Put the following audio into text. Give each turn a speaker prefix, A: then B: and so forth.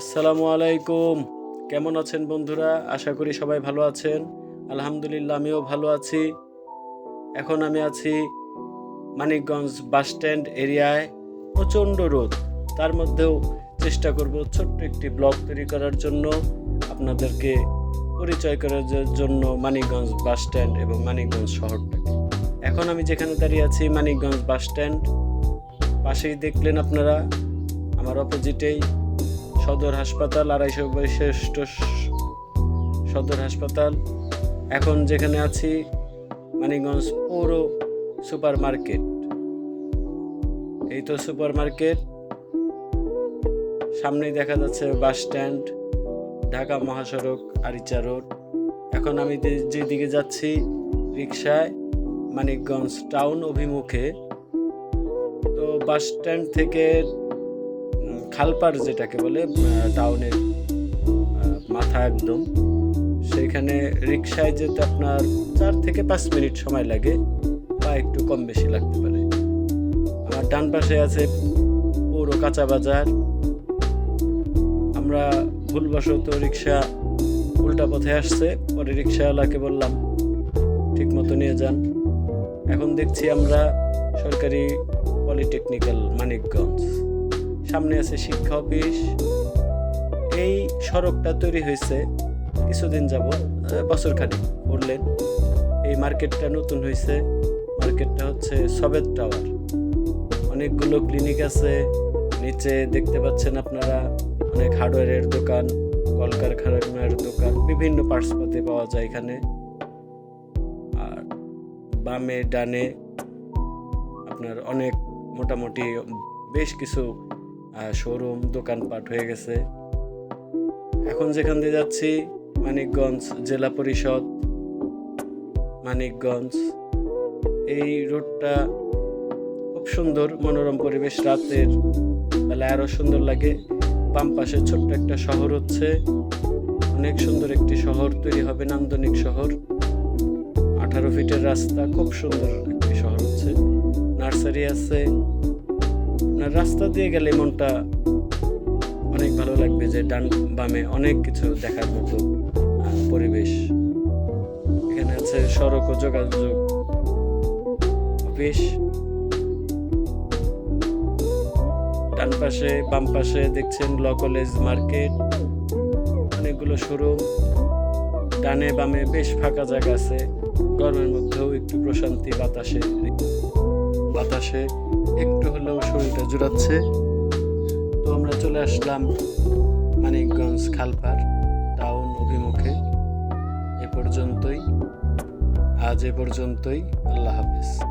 A: আসসালামু আলাইকুম। কেমন আছেন বন্ধুরা? আশা করি সবাই ভালো আছেন। আলহামদুলিল্লাহ, আমিও ভালো আছি। এখন আমি আছি মানিকগঞ্জ বাস স্ট্যান্ড এরিয়ায়। প্রচণ্ড রোদ। তার মধ্যেও চেষ্টা করব ছোট্ট একটি ব্লগ তৈরি করার জন্য। আপনাদেরকে পরিচয় করার জন্য মানিকগঞ্জ বাস স্ট্যান্ড এবং মানিকগঞ্জ শহরটাকে এখন আমি যেখানে দাঁড়িয়ে আছি, মানিকগঞ্জ বাস স্ট্যান্ড। পাশেই দেখলেন আপনারা, আমার অপোজিটেই। সদর হাসপাতাল, আড়াইশো বৈশিষ্ট সদর হাসপাতাল। এখন যেখানে আছি, মানিকগঞ্জ পৌর সুপার মার্কেট এই তো সুপার মার্কেট সামনেই দেখা যাচ্ছে বাস স্ট্যান্ড, ঢাকা মহাসড়ক, আরিচা রোড। এখন আমি যেদিকে যাচ্ছি রিক্সায় মানিকগঞ্জ টাউন অভিমুখে। তো বাস স্ট্যান্ড থেকে খালপার যেটাকে বলে টাউনের মাথা একদম। সেইখানে রিক্সায় যেতে আপনার চার থেকে পাঁচ মিনিট সময় লাগে বা একটু কম বেশি লাগতে পারে। আমার ডান পাশে আছে পৌর কাঁচা বাজার। আমরা ভুলবশত রিক্সা উল্টা পথে আসছে, পরে রিক্সাওয়ালাকে বললাম, ঠিক মতো নিয়ে যান। এখন দেখছি আমরা সরকারি পলিটেকনিক্যাল, মানিকগঞ্জ। সামনে আছে শিক্ষা অফিস। এই সড়কটা তৈরি হয়েছে কিছুদিন যাব বছর খানিক করলেন। এই মার্কেটটা নতুন হয়েছে। মার্কেটটা হচ্ছে সবেদ টাওয়ার। অনেকগুলো ক্লিনিক আছে। নিচে দেখতে পাচ্ছেন আপনারা, অনেক হার্ডওয়্যারের দোকান, কলকারখানার দোকান, বিভিন্ন পার্টসপাতি পাওয়া যায় এখানে। আর বামে, ডানে আপনার অনেক মোটামুটি বেশ কিছু শোরুম দোকানপাট হয়ে গেছে। এখন যেখান দিয়ে যাচ্ছি, মানিকগঞ্জ জেলা পরিষদ, মানিকগঞ্জ। এই রোডটা খুব সুন্দর, মনোরম পরিবেশ। রাতের বেলায় আরও সুন্দর লাগে। বাম পাশে ছোট্ট একটা শহর হচ্ছে। অনেক সুন্দর একটি শহর তৈরি হবে, নান্দনিক শহর। আঠারো ফিটের রাস্তা, খুব সুন্দর একটি শহর হচ্ছে। নার্সারি আছে। আপনার রাস্তা দিয়ে গেলে মনটা অনেক ভালো লাগবে যে ডান বামে অনেক কিছু দেখার মতো পরিবেশ। এখানে আছে সড়ক ও যোগাযোগ। অফিস ডান পাশে, বাম পাশে দেখছেন ল কলেজ মার্কেট। অনেকগুলো শোরুম। ডানে বামে বেশ ফাঁকা জায়গা আছে। গরমের মধ্যেও একটু প্রশান্তি বাতাসে। বাতাসে একটু হলেও শরীরটা জুড়াচ্ছে তো আমরা চলে আসলাম মানিকগঞ্জ খালপার টাউন অভিমুখে। এ পর্যন্তই। আজ এ পর্যন্তই। আল্লাহ হাফেজ।